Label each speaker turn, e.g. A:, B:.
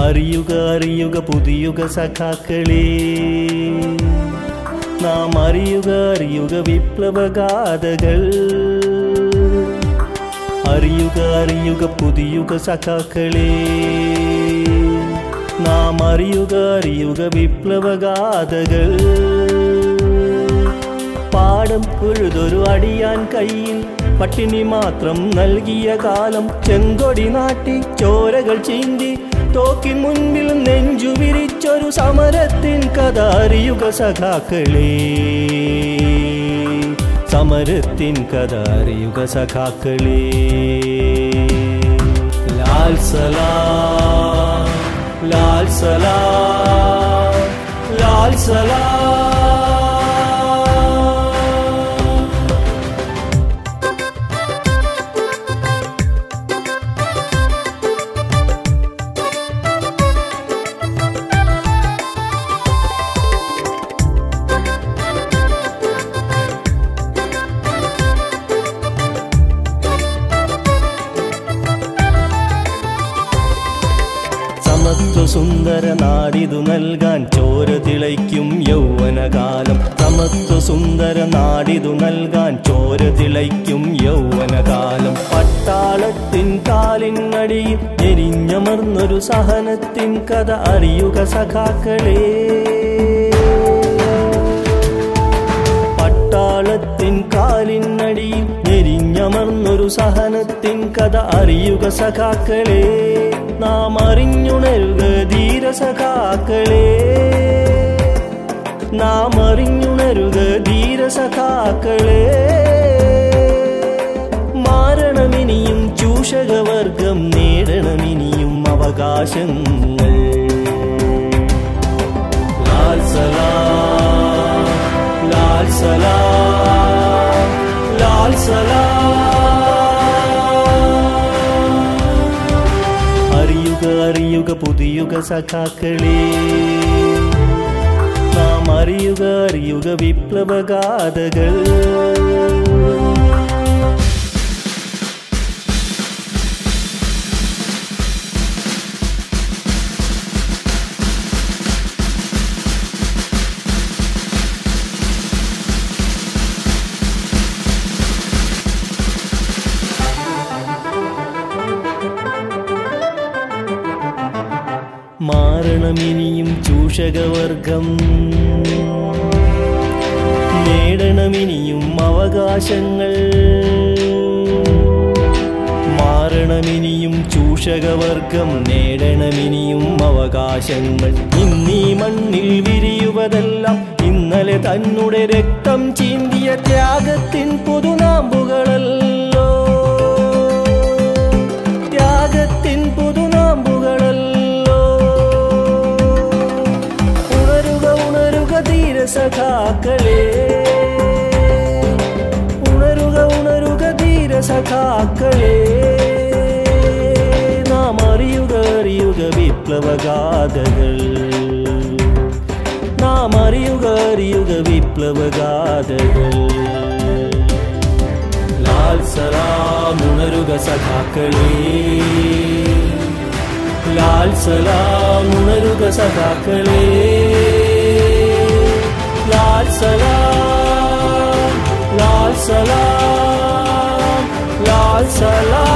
A: അറിയുക അറിയുക പുതിയുക സഖാക്കളേ. നാം അറിയുക അറിയുക വിപ്ലവഗാഥകൾ. അറിയുക അറിയുക പുതിയുക സഖാക്കളേ. നാം അറിയുക അറിയുക വിപ്ലവഗാഥകൾ. പാടം പൊഴുതൊരു അടിയാൻ കയ്യിൽ പട്ടിണി മാത്രം നൽകിയ കാലം. ചെങ്കൊടി നാട്ടി ചോരകൾ ചീന്തി. തോക്കിൻ മുൻപിൽ നെഞ്ചു വിരിച്ചൊരു സമരത്തിൻ കഥ അറിയുക സഖാക്കളേ. സമരത്തിൻ കഥ അറിയുക സഖാക്കളേ. ലാൽ സലാം ലാൽ സലാം ലാൽ സലാം. സമത്വ സുന്ദര നാടിതു നൽകാൻ ചോര തിളയ്ക്കും യൗവനകാലം. സമത്വ സുന്ദര നാടിതു നൽകാൻ ചോര തിളയ്ക്കും യൗവനകാലം. പട്ടാളത്തിൻ കാലിനടിയിൽ എരിഞ്ഞമർന്നൊരു സഹനത്തിൻ കഥ അറിയുക സഖാക്കളേ. പട്ടാളത്തിൻ കാലിനടിയിൽ എരിഞ്ഞമർന്നൊരു സഹനത്തിൻ കഥ അറിയുക സഖാക്കളെ. നാം അറിഞ്ഞുണരുക ധീര സഖാക്കളെ നാം അറിഞ്ഞുണരുത് ധീര സഖാക്കളെ മാരണമിനിയും ചൂഷകവർഗം നേടണമിനിയും അവകാശങ്ങൾ. അറിയുക പുതിയുക സഖാക്കളേ നാം അറിയുക അറിയുക വിപ്ലവഗാഥകൾ മാറണമിനിയും ചൂഷകവർഗം. നേടണമിനിയും അവകാശങ്ങൾ. മാറണമിനിയും ചൂഷകവർഗം നേടണമിനിയും അവകാശങ്ങൾ. ഇന്നീ മണ്ണിൽ വിരിയുവതെല്ലാം ഇന്നലെ തന്നെ ധീരസഖാക്കളെ ഉണരുക ഉണരുക ധീരസഖാക്കളെ നാം അറിയുക അറിയുക വിപ്ലവഗാഥകൾ നാം അറിയുക അറിയുക വിപ്ലവഗാഥകൾ ലാൽ സലാം ഉണരുക സഖാക്കളേ ലാൽ സലാം ഉണരുക സഖാക്കളേ ലാൽ സലാം ലാൽ സലാം ലാൽ സലാം